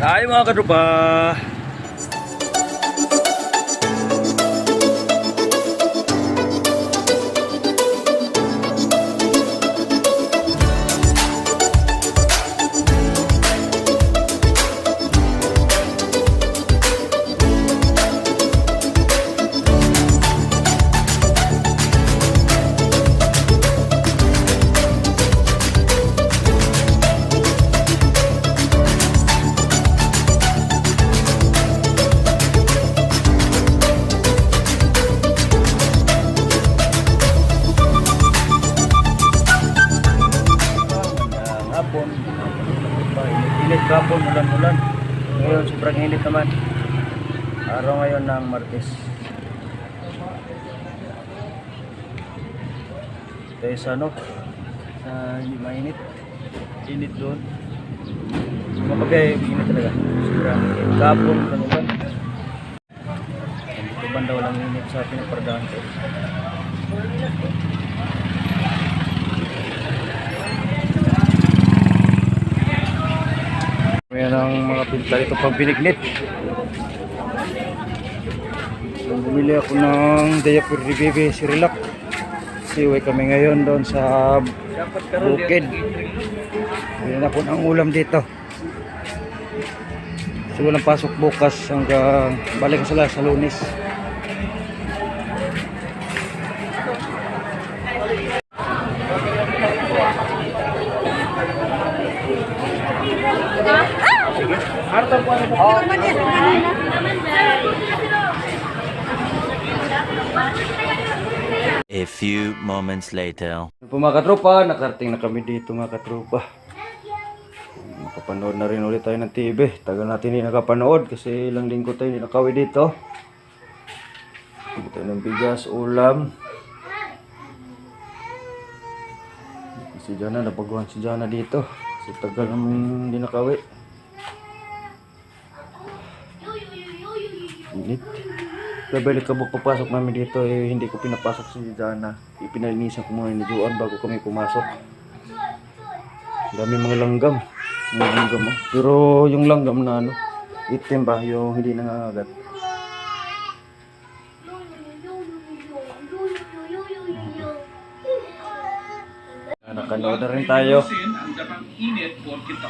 Tayo mga katropa. Ulan-ulan. Ngayon, sobrang init naman. Araw ngayon ng Martes. Tayo sa ano? Sa hindi mainit. Init doon. Mapagay, init talaga. Sobrang init. Hapon, ulan-ulan. Dito banda walang init sa pinapardahan ko. Ayan ang mga pinta ito pang pinignit. Bumili ako ng diaper ni Bebe Sirilak. Siway kami ngayon doon sa bukid. Bili na po ng ulam dito. Kasi walang pasok bukas hanggang balik sila sa lunes. A few moments later. Po mga katropa, nakarating na kami dito mga katropa. Makapanood na rin ulit tayo ng TV. Tagal natin hindi nakapanood kasi ilang linggo tayo hindi nakawi dito. Tayo ng bigas, ulam. Si Jana, nabaguhan si Jana dito. Kasi tagal namin hindi nakawi. Init. Kabalik ka papasok namin dito eh, hindi ko pinapasok si Jana. Ipinalinisan ko muna ni Juan bago kami pumasok. Dami mga langgam. Mga langgam oh. Pero yung langgam na ano, itim ba, yung hindi nangangagat. Nakanood na rin tayo.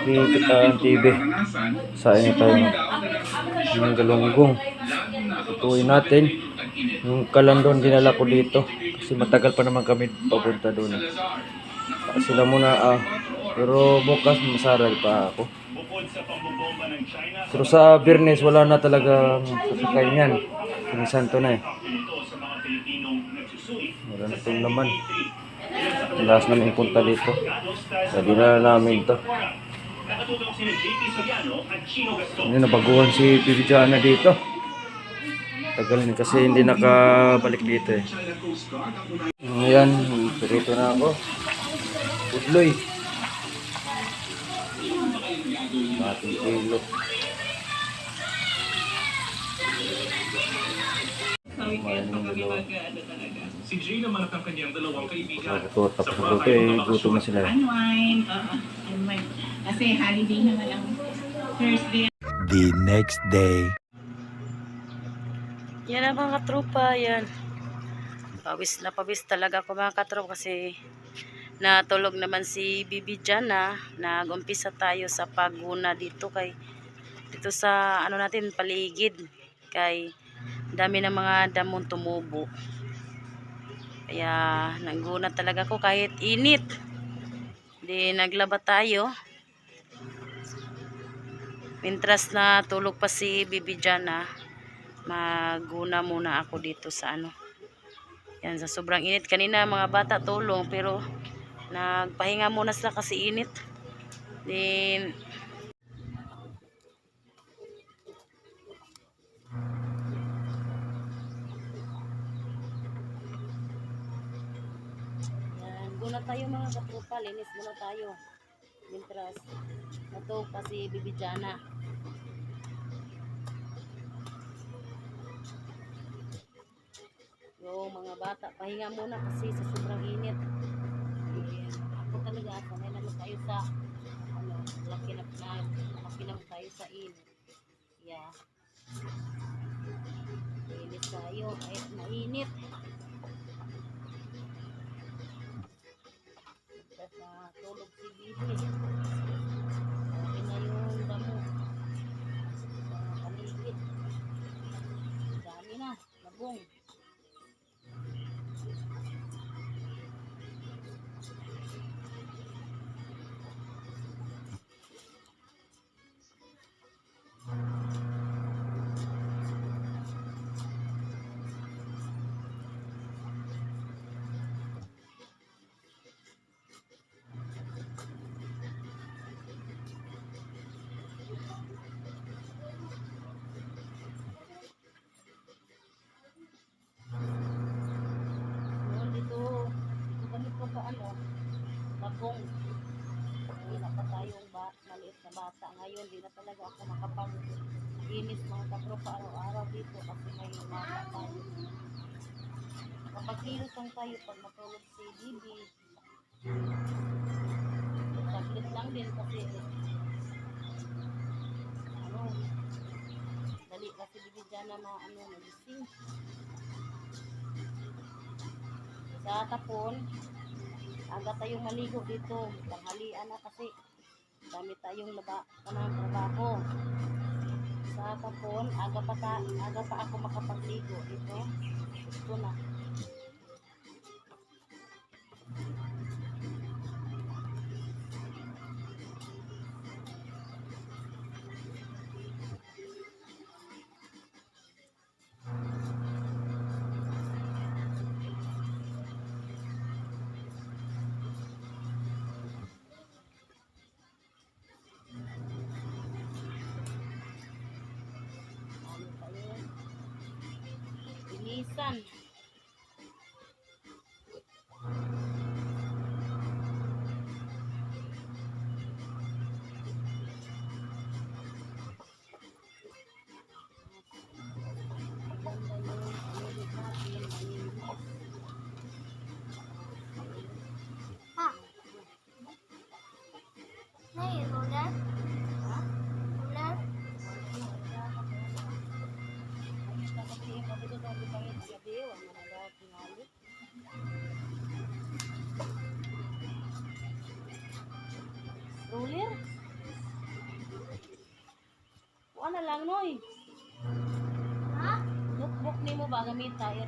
Dito tayo ang TV. Sa inyo tayo ng galunggong. Tutuin natin. Yung kalandon dinala ko dito. Kasi matagal pa naman kami papunta doon. Sila muna ah. Pero bukas masaral pa ako. Pero sa Birnes wala na talagang sasakay niyan. Pinisan to na eh. Wala na itong laman. Last namin punta dito. Sabi na namin to. Ano nabaguhan si Viviana dito. Tagal na kasi hindi nakabalik dito eh. Ngayon, perito na ako. Udloy. Ating kilo. Si Jay naman at ang kanyang dalawang kaibigan. Tapos na luto eh, gutom na sila. Unwind. Oo. Unwind. Kasi holiday naman ang Thursday. The next day. Yan ang mga tropa, yan. Pawis na pawis talaga ako mga katropa kasi natulog naman si Bibi dyan na nag-umpisa tayo sa paguna dito kay dito sa ano natin paligid kay dami ng mga damon tumubo kaya naguna talaga ako kahit init di naglaba tayo Mintras na tulog pa si Bibi dyan na maguna muna ako dito sa ano. Yan sa sobrang init. Kanina mga bata tulong pero nagpahinga muna sila kasi init. Then guna tayo mga katropa. Linis muna tayo mintras natulog pa si Bibi mga bata pahinga muna kasi sa sobrang init eh, ako talaga sanay naman tayo sa ano Makinap na, makinap tayo sa init. Yeah. Init tayo, kahit mainit. Tapos na tulog si Bibi. Mga katropa araw-araw dito kasi may bata tayo. Kapag lang tayo pag matulog si Bibi. Saglit lang din kasi ano, dali kasi Bibi dyan na ma, ano, nagising. Sa tapon, aga tayong maligo dito. Tanghalian na kasi dami tayong laba kanang trabaho. Sa tapon, aga pa, ta, aga pa ako makapagligo dito. Gusto na. Linisan. Maganda lang, Noy. Ha? Notebook ni mo ba gamita, air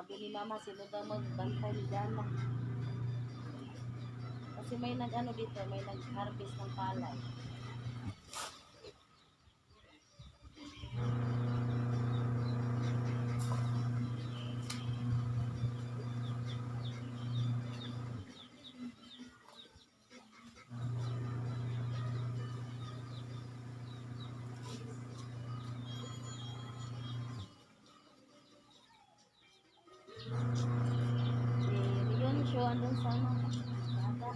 Sabi ni mama, sino daw magbantay ni Jana. Kasi may nag ano dito, may nag-harvest ng palay. Si Leon show andun sa ano, bata.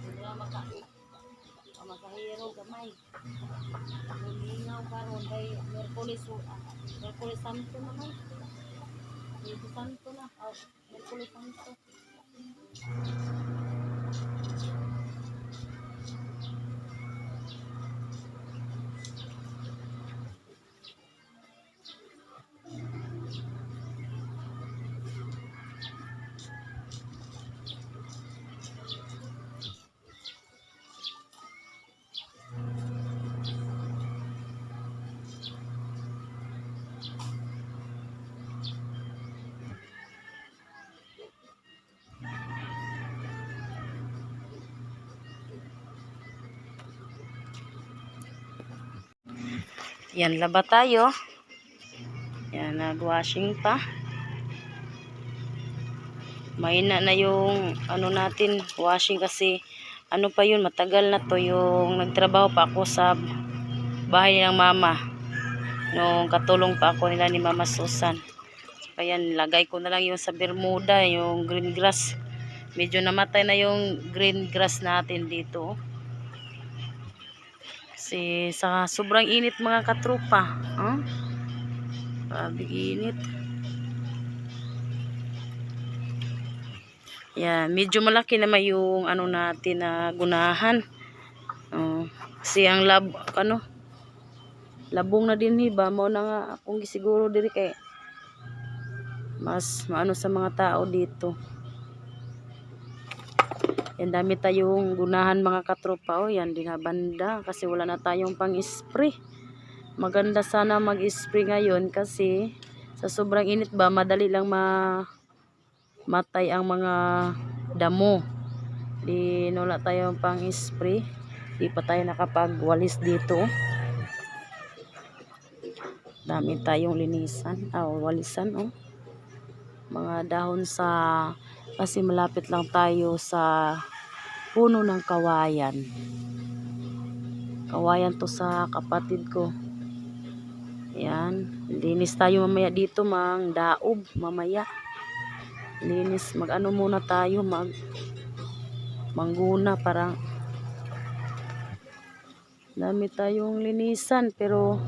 Hindi na maka, o gamay. Lulingaw karon kay Merkulis, ah, Merkulis Santo naman. Merkulis Santo na, oh, Merkulis Santo. Yan, laba tayo. Yan, nag-washing pa. Mahina na yung ano natin, washing kasi ano pa yun, matagal na to yung nagtrabaho pa ako sa bahay ng mama. Nung katulong pa ako nila ni Mama Susan. Kaya lagay ko na lang yung sa Bermuda, yung green grass. Medyo namatay na yung green grass natin dito. Kasi sa sobrang init mga katrupa. Huh? Grabe init. Yeah, medyo malaki naman yung ano natin na gunahan. Oh, kasi ang lab ano labong na din hiba mo na nga akong gisiguro diri kay mas maano sa mga tao dito. Yan dami tayong gunahan mga katropa oh, yan din banda kasi wala na tayong pang-spray. Maganda sana mag-spray ngayon kasi sa sobrang init ba madali lang ma matay ang mga damo. Di wala tayong pang-spray. Di pa tayo nakapagwalis dito. Dami tayong linisan, ah, walisan oh. Mga dahon sa kasi malapit lang tayo sa puno ng kawayan. Kawayan to sa kapatid ko. Yan, linis tayo mamaya dito mang daob mamaya. Linis, mag-ano muna tayo, mag mangguna para dami tayong linisan pero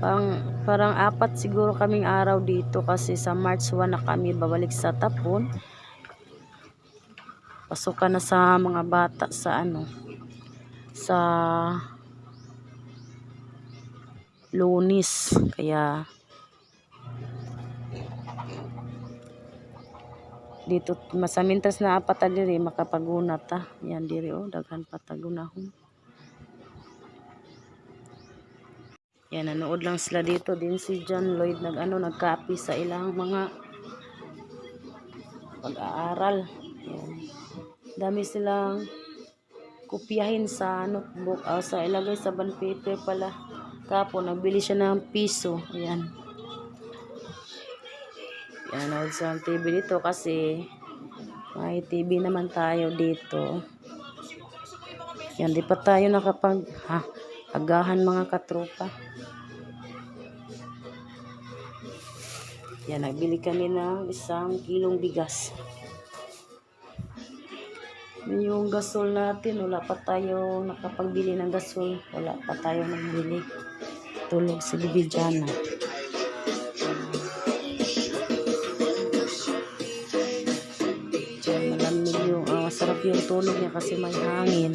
pang parang apat siguro kaming araw dito kasi sa March 1 na kami babalik sa Tapon pasukan na sa mga bata sa ano sa lunis. Kaya dito masamintas na apat ta diri makapaguna ta yan diri oh daghan patagunahon yan nanood lang sila dito din si John Lloyd. Nag ano nagkapi sa ilang mga pag-aaral. Yan dami silang kopyahin sa notebook. Ah, sa ilagay sa bond paper pala. Kapo nagbili siya ng piso. Ayan. Yan nanood sa TV dito kasi may TV naman tayo dito. Yan di pa tayo nakapag ha, agahan mga katropa. Yan nagbili kami ng isang kilong bigas yung gasol natin wala pa tayo nakapagbili ng gasol. Wala pa tayo nagbili tulog si Bibidyana malamig yung ah, sarap yung tulog niya kasi may hangin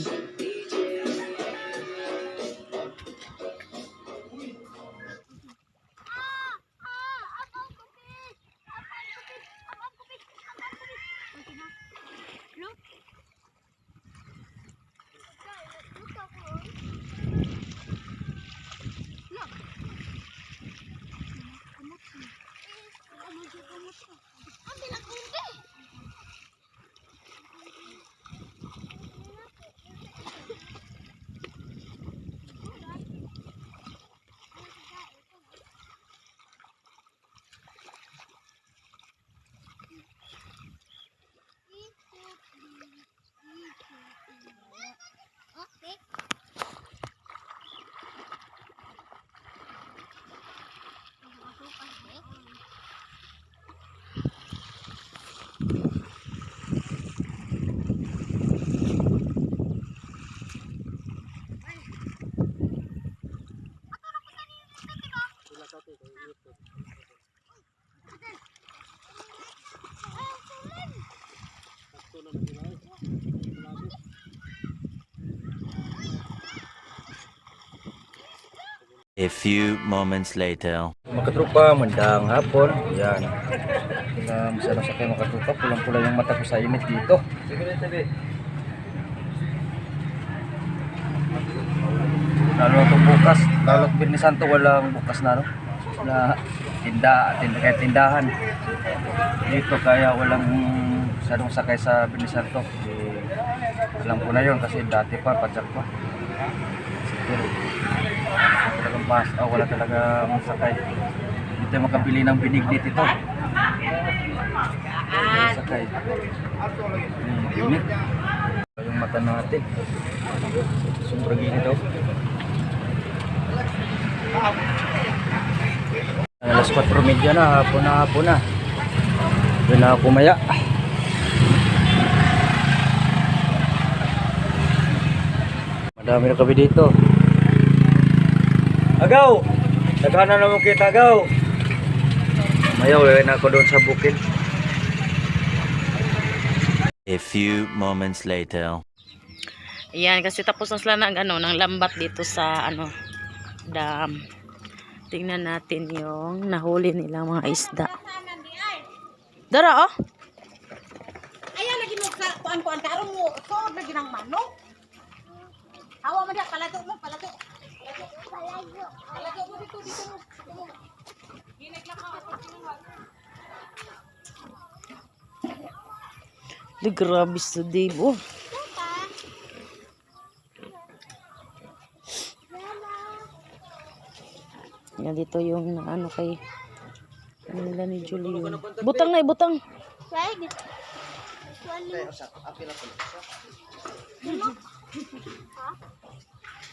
A few moments later. Mga katrupa, mandang hapon. Yan. Uh, masarap sa kayo mga katrupa. Pulang-pula yung mata ko sa init dito. Lalo na itong bukas. Lalo Birni Santo walang bukas na no? Na tinda, tinda, kaya tindahan. Dito kaya walang masyadong sakay sa Birni Santo. Eh, alam ko na yun kasi dati pa, padyak pa. Siguro. Talagang mas oh, wala talaga masakay. Hindi tayo makabili ng binignit ito. Masakay. Hmm, unit. Yung mata natin. Sobrang init daw. Alas 4 media na, hapon na hapon na. Doon na ako maya. Madami na kami dito. Agaw! Naghanan naman kita, agaw! Maya, uwi na ako doon sa bukid. A few moments later. Ayan, kasi tapos na sila ng, ano, ng lambat dito sa ano, dam. Tingnan natin yung nahuli nilang mga isda. Dara, oh. Ayan lagi mo sa kuan kuan karong mo. So lagi ng manok. Hawa mo dia palato mo palato. Palato. Palato mo dito dito mo. Dito mo. Ginig lang ka. Di, grabe sa Dave, oh. Yan dito yung na- ano kay ano nila ni Julie. yun. Butang na, butang. Right?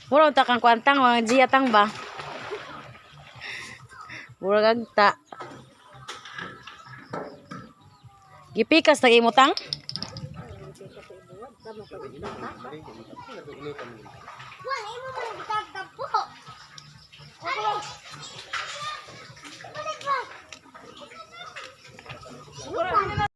Murag ta kang kwantang mga Gia tang ba? Murag agta. Gipikas na imutang? Wala,